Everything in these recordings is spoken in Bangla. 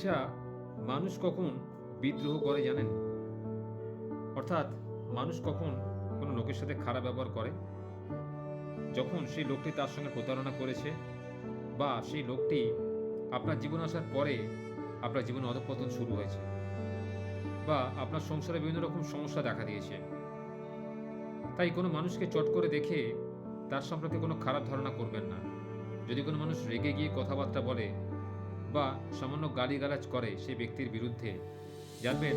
আচ্ছা মানুষ কখন বিদ্রোহ করে জানেন? অর্থাৎ মানুষ কখন কোনো লোকের সাথে খারাপ ব্যবহার করে? যখন সেই লোকটি তার সঙ্গে প্রতারণা করেছে বা সেই লোকটি আপনার জীবনে আসার পরে আপনার জীবনে অধপতন শুরু হয়েছে বা আপনার সংসারে বিভিন্ন রকম সমস্যা দেখা দিয়েছে। তাই কোনো মানুষকে চট করে দেখে তার সম্পর্কে কোনো খারাপ ধারণা করবেন না। যদি কোনো মানুষ রেগে গিয়ে কথাবার্তা বলে বা সামান্য গালিগালাজ করে সেই ব্যক্তির বিরুদ্ধে, জানবেন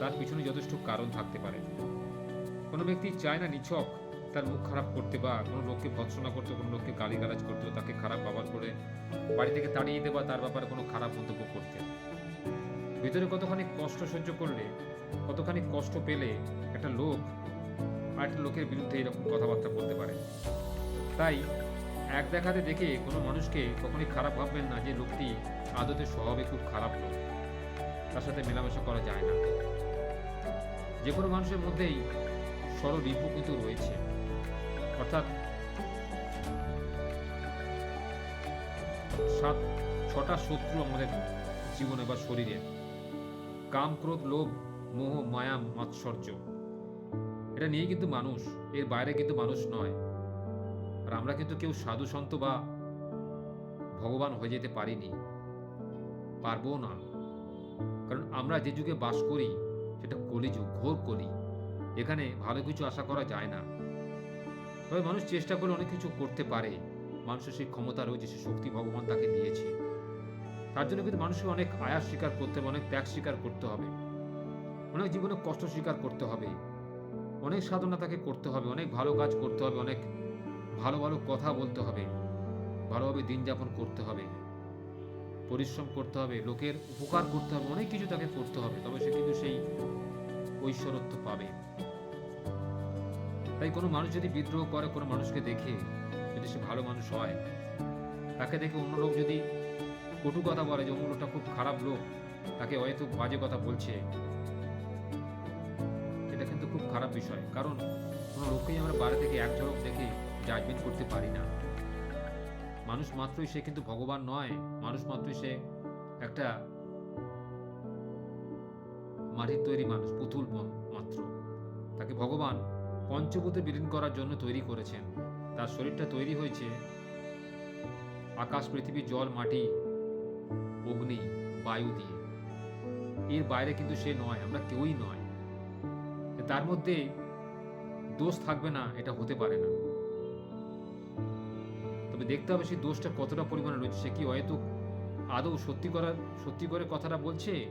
তার পিছনে যথেষ্ট কারণ থাকতে পারে। কোনো ব্যক্তি চায় না নিছক তার মুখ খারাপ করতে বা কোনো লোককে ভৎসনা করতে, কোনো লোককে গালিগালাজ করতে তাকে খারাপ ব্যবহার করে বাড়ি থেকে তাড়িয়ে দিতে বা তার ব্যাপারে কোনো খারাপ মন্তব্য করতে। ভিতরে কতখানি কষ্ট সহ্য করলে, কতখানি কষ্ট পেলে একটা লোক আর একটা লোকের বিরুদ্ধে এরকম কথাবার্তা বলতে পারে। তাই এক দেখাতে দেখে কোনো মানুষকে কখনই খারাপ ভাববেন না যে লোকটি আদতে স্বভাবে খুব খারাপ লোক। তার সাথে মেলামেশা করা যায় না। যে কোনো মানুষের মধ্যেই রিপু কিন্তু রয়েছে। অর্থাৎ সাত, ছটা শত্রু আমাদের জীবনে বা শরীরে। কাম, ক্রোধ, লোভ, মোহ, মায়া, মাৎসর্য। এটা নিয়ে কিন্তু মানুষ, এর বাইরে কিন্তু মানুষ নয়। আর আমরা কিন্তু কেউ সাধু সন্ত বা ভগবান হয়ে যেতে পারিনি। পারব না। কারণ আমরা যে যুগে বাস করি, সেটা কলিযুগ ঘোর কলি। এখানে ভালো কিছু আশা করা যায় না। তবে মানুষ চেষ্টা করে অনেক কিছু করতে পারে। মানুষের সেই ক্ষমতা রয়েছে সে শক্তি ভগবান তাকে দিয়েছে। তার জন্য কিন্তু মানুষকে অনেক আয়াস স্বীকার করতে হবে, অনেক ত্যাগ স্বীকার করতে হবে। অনেক জীবনে কষ্ট স্বীকার করতে হবে। অনেক সাধনা তাকে করতে হবে, অনেক ভালো কাজ করতে হবে, অনেক ভালো ভালো কথা বলতে হবে। ভালোভাবে দিন যাপন করতে হবে। পরিশ্রম করতে হবে, লোকের উপকার করতে হবে, অনেক কিছু তাকে করতে হবে, তবে সে কিন্তু সেই ঐশ্বরত্ব পাবে। তাই কোনো মানুষ যদি বিদ্রোহ করে, কোনো মানুষকে দেখে যদি সে ভালো মানুষ হয়, তাকে দেখে অন্য লোক যদি কটু কথা বলে যে অন্য লোকটা খুব খারাপ লোক, তাকে হয়তো বাজে কথা বলছে। এটা কিন্তু খুব খারাপ বিষয়। কারণ কোনো লোককেই আমরা বাইরে থেকে এক ঝলক দেখে জাজমেন্ট করতে পারি না। মানুষ মাত্রই সে কিন্তু ভগবান নয়, মানুষ মাত্রই সে একটা মাটির তৈরি মানুষ, পুতুল মাত্র। তাকে ভগবান পঞ্চভূতে বিলীন করার জন্য তৈরি করেছেন। তার শরীরটা তৈরি হয়েছে আকাশ, পৃথিবী, জল, মাটি, অগ্নি, বায়ু দিয়ে। এর বাইরে কিন্তু সে নয়, আমরা কেউই নয়। তার মধ্যে দোষ থাকবে না, এটা হতে পারে না। তবে দেখতে হবে সেই দোষটা কতটা পরিমাণে রয়েছে, সে কি হয়তো আদৌ সত্যি করার সত্যি করে কথাটা বলছে,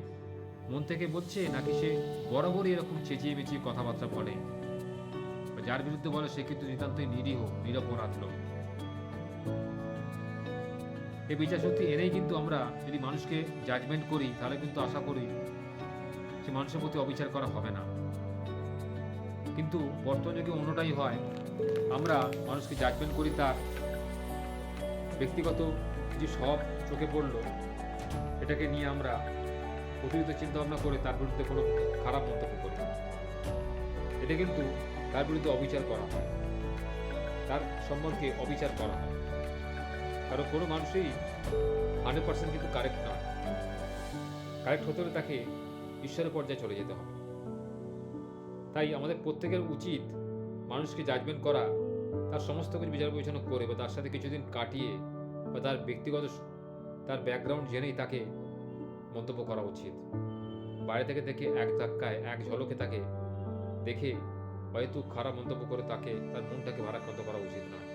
মন থেকে বলছে, নাকি সে বরাবরই এরকম চেঁচিয়ে বেঁচিয়ে কথাবার্তা বলে? যার বিরুদ্ধে বলে, সে কিন্তু নিতান্তই নিরীহ, নিরপরাধ লোক। এই বিচার শক্তি এনেই কিন্তু আমরা যদি মানুষকে জাজমেন্ট করি, তাহলে কিন্তু আশা করি সে মানুষের প্রতি অবিচার করা হবে না। কিন্তু বর্তমান যুগে অন্যটাই হয়। আমরা মানুষকে জাজমেন্ট করি তার ব্যক্তিগত যে সব চোখে পড়ল, এটাকে নিয়ে আমরা অতিরিক্ত চিন্তা ভাবনা করে তার বিরুদ্ধে কোনো খারাপ মন্তব্য করি এটা কিন্তু তার বিরুদ্ধে অবিচার করা হয়। তার সম্পর্কে অবিচার করা হয়। কারণ কোনো মানুষই হান্ড্রেড পার্সেন্ট কিন্তু কারেক্ট নয়। কারেক্ট হতে হলে তাকে ঈশ্বরের পর্যায়ে চলে যেতে হবে। তাই আমাদের প্রত্যেকের উচিত মানুষকে জাজমেন্ট করা তার সমস্ত কিছু বিচার বিবেচনা করে বা তার সাথে কিছুদিন কাটিয়ে বা তার ব্যক্তিগত তার ব্যাকগ্রাউন্ড জেনেই তাকে মন্তব্য করা উচিত। বাইরে থেকে দেখে এক ধাক্কায়, এক ঝলকে তাকে দেখে হয়তো খারাপ মন্তব্য করে তাকে তার মনটাকে ভারাক্রান্ত করা উচিত নয়।